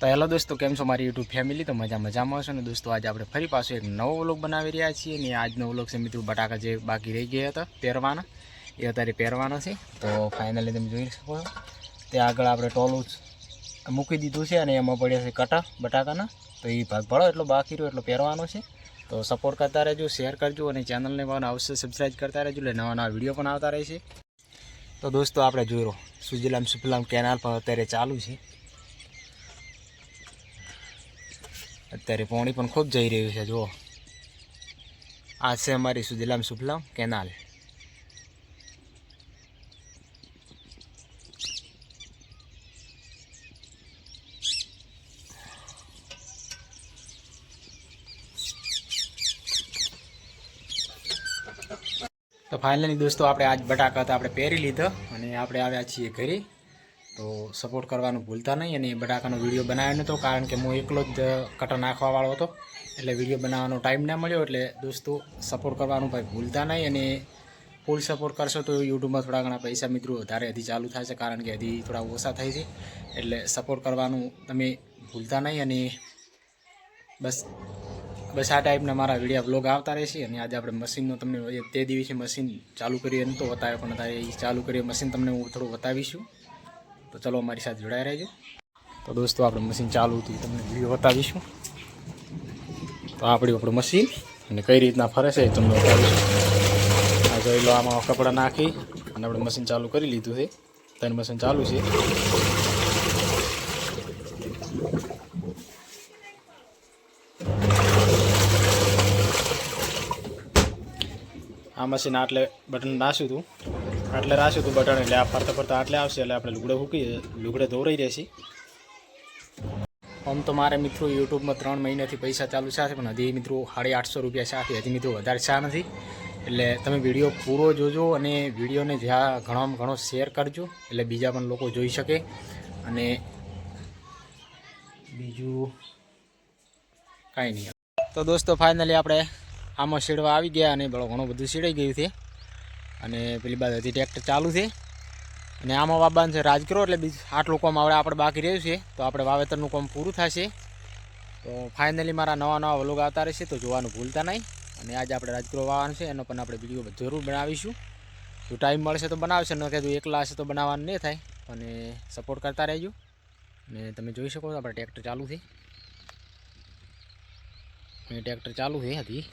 તો હેલો દોસ્તો, કેમ છો મારી યુટ્યુબ ફેમિલી તો મજા મજામાં હશો ને દોસ્તો? આજે આપણે ફરી પાછું એક નવો વ્લોગ બનાવી રહ્યા છીએ અને આજનો વ્લોગ છે મિત્રો બટાકા જે બાકી રહી ગયા હતા, પહેરવાના. એ અત્યારે પહેરવાનો છે. તો ફાઇનલી તમે જોઈ શકો છો. તે આગળ આપણે ટોલું મૂકી દીધું છે અને એમાં પડ્યા છે કટા બટાકાના. તો એ ભાગ ભળો, એટલો બાકી રહ્યો, એટલો પહેરવાનો છે. તો સપોર્ટ કરતા રહેજો શેર કરજો અને ચેનલને પણ અવશ્ય સબસ્ક્રાઈબ કરતા રહેજો, એટલે નવા નવા વીડિયો પણ આવતા રહેશે. તો દોસ્તો આપણે જોઈ રહ્યો, સુજલામ સુફલામ કેનાલ પણ અત્યારે ચાલુ છે. અત્યારે પાણી પણ ખૂબ જઈ રહ્યું છે, જુઓ. આ છે અમારી સુજલામ સુફલામ કેનાલ. તો ફાઇનલી દોસ્તો, આપણે આજ બટાકા હતા આપણે પહેરી લીધા અને આપણે આવ્યા છીએ ઘરે. તો સપોર્ટ કરવાનું ભૂલતા નહીં અને બટાકાનો વીડિયો બનાવ્યો નહોતો કારણ કે હું એકલો જ કટર નાખવાવાળો હતો. એટલે વીડિયો બનાવવાનો ટાઈમ ના મળ્યો એટલે દોસ્તો સપોર્ટ કરવાનું ભાઈ ભૂલતા નહીં અને ફૂલ સપોર્ટ કરશો તો યુટ્યુબમાં થોડા ઘણા પૈસા મિત્રો વધારે હજી ચાલુ થાય છે કારણ કે હજી થોડા ઓછા થાય છે. એટલે સપોર્ટ કરવાનું તમે ભૂલતા નહીં અને બસ બસ આ ટાઈપના મારા વિડીયા બ્લોગ આવતા રહેશે અને આજે આપણે મશીનનો તમને તે દિવસે મશીન ચાલુ કરીએ તો બતાવ્યો પણ અત્યારે એ ચાલુ કરીએ મશીન તમને હું થોડું બતાવીશું. તો ચલો અમારી સાથે જોડાઈ રહેજો. તો દોસ્તો, આપણે મશીન ચાલુ હતું, તમને વીડિયો બતાવીશું. તો આપણી આપણું મશીન અને કઈ રીતના ફરે છે એ તમને બતાવીશું. આ જોઈ લો, આમાં કપડાં નાખી અને આપણે મશીન ચાલુ કરી લીધું છે. ત્રણ મશીન ચાલુ છે. આ મશીન આટલે બટન નાખ્યું હતું. આટલે રાખ્યું હતું બટન એટલે આ ફરતા ફરતા આટલે આવશે એટલે આપણે લુગડે મૂકી લુગડે ધોરાઈ રહેશે. આમ તો મારે મિત્રો યુટ્યુબમાં ત્રણ મહિનાથી પૈસા ચાલુ છે, પણ હજી મિત્રો સાડી આઠસો રૂપિયા છે હજી મિત્રો વધારે છે નથી. એટલે તમે વીડિયો પૂરો જોજો અને વિડીયોને જ્યાં ઘણામાં ઘણો શેર કરજો, એટલે બીજા પણ લોકો જોઈ શકે. અને બીજું કાંઈ નહીં. તો દોસ્તો ફાઇનલી આપણે આમાં સીડવા આવી ગયા અને ઘણું બધું સીડાઈ ગયું છે. અને પેલી બાદ હજી ટ્રેક્ટર ચાલુ છે. અને આમાં વાબાન છે રાજકરો એટલે બીજું આટલું કામ આપણે આપણે બાકી રહ્યું છે. તો આપણે વાવેતરનું કામ પૂરું થશે. તો ફાઇનલી મારા નવા નવા વ્લોગ આવતા રહેશે, તો જોવાનું ભૂલતા નહીં. અને આજે આપણે રાજકરો વાવવાનું છે, એનો પણ આપણે વીડિયો જરૂર બનાવીશું. જો ટાઈમ મળશે તો બનાવશે, ન કે એકલા હશે તો બનાવવાનું નહીં થાય. અને સપોર્ટ કરતા રહેજો. અને તમે જોઈ શકો છો, આપણે ટ્રેક્ટર ચાલુ છે. ટ્રેક્ટર ચાલુ છે હજી.